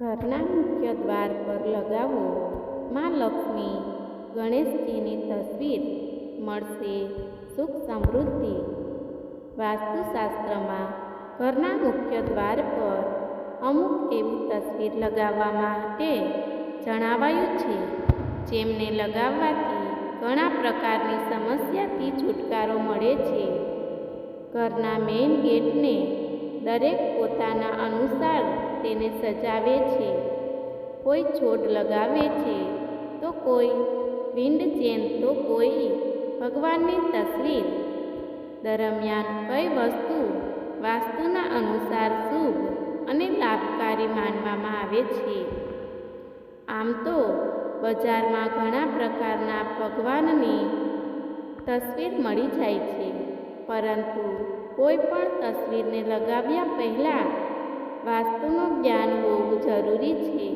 ઘરના મુખ્ય દ્વાર પર લગાવો. માં લક્ષ્મી ગણેશજીની તસવીર મળશે. સુખ સમૃદ્ધિ. વાસ્તુશાસ્ત્રમાં ઘરના મુખ્ય દ્વાર પર અમુક એવી તસવીર લગાવવા માટે જણાવાયું છે, જેમને લગાવવાથી ઘણા પ્રકારની સમસ્યાથી છુટકારો મળે છે. ઘરના મેઇન ગેટને દરેક પોતાના અનુસાર તેને સજાવે છે. કોઈ છોડ લગાવે છે તો કોઈ વિન્ડ ચેન તો કોઈ ભગવાનની તસવીર. દરમિયાન કઈ વસ્તુ વાસ્તુના અનુસાર શુભ અને લાભકારી માનવામાં આવે છે? આમ તો બજારમાં ઘણા પ્રકારના ભગવાનની તસવીર મળી જાય છે, પરંતુ કોઈ પણ તસવીરને લગાવ્યા પહેલાં વાસ્તુનું જ્ઞાન હોવું જરૂરી છે.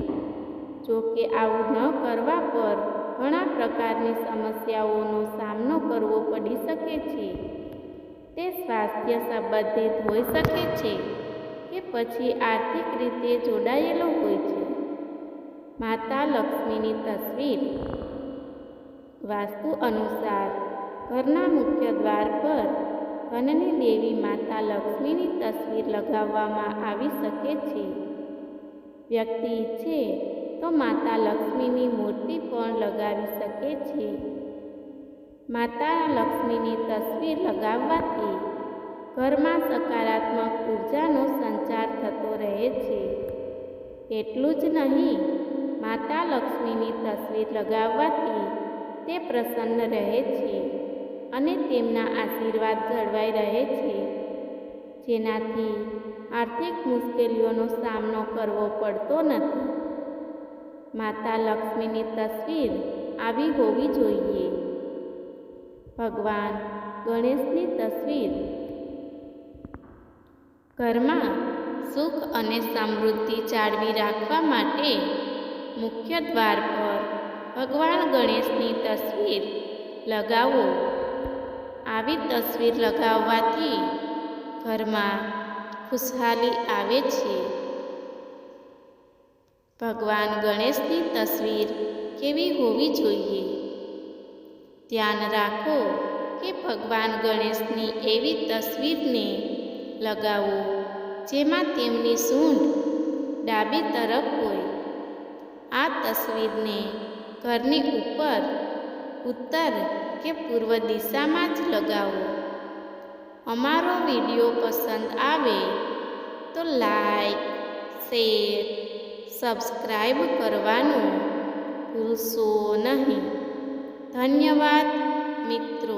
જો કે આવું ન કરવા પર ઘણા પ્રકારની સમસ્યાઓનો સામનો કરવો પડી શકે છે. તે સ્વાસ્થ્ય સંબંધિત હોઈ શકે છે કે પછી આર્થિક રીતે જોડાયેલો હોય છે. માતા લક્ષ્મીની તસવીર. વાસ્તુ અનુસાર ઘરના મુખ્ય દ્વાર પર ધનની દેવી માતા લક્ષ્મીની તસવીર લગાવવામાં આવી શકે છે. વ્યક્તિ ઈચ્છે તો માતા લક્ષ્મીની મૂર્તિ પણ લગાવી શકે છે. માતા લક્ષ્મીની તસવીર લગાવવાથી ઘરમાં સકારાત્મક ઉર્જાનો સંચાર થતો રહે છે. એટલું જ નહીં, માતા લક્ષ્મીની તસવીર લગાવવાથી તે પ્રસન્ન રહે છે. અને તેમના આશીર્વાદ જળવાઈ રહે છે. જેનાથી આર્થિક મુશ્કેલીઓનો સામનો કરવો પડતો નથી. માતા લક્ષ્મીની તસવીર આવી હોવી જોઈએ. ભગવાન ગણેશની તસવીર. ઘરમાં સુખ અને સમૃદ્ધિ જાળવી રાખવા માટે મુખ્ય દ્વાર પર ભગવાન ગણેશની તસવીર લગાવો. આવી તસવીર લગાવવાથી ઘરમાં ખુશહાલી આવે છે. ભગવાન ગણેશની તસવીર કેવી હોવી જોઈએ? ધ્યાન રાખો કે ભગવાન ગણેશની એવી તસવીરને લગાવો જેમાં તેમની સૂંઢ ડાબી તરફ હોય. આ તસવીરને ઘરની ઉપર ઉત્તર કે પૂર્વ દિશામાં જ લગાવો. અમારો વીડિયો પસંદ આવે તો લાઈક, શેર સબસ્ક્રાઈબ કરવાનું ભૂલશો નહીં. ધન્યવાદ મિત્રો.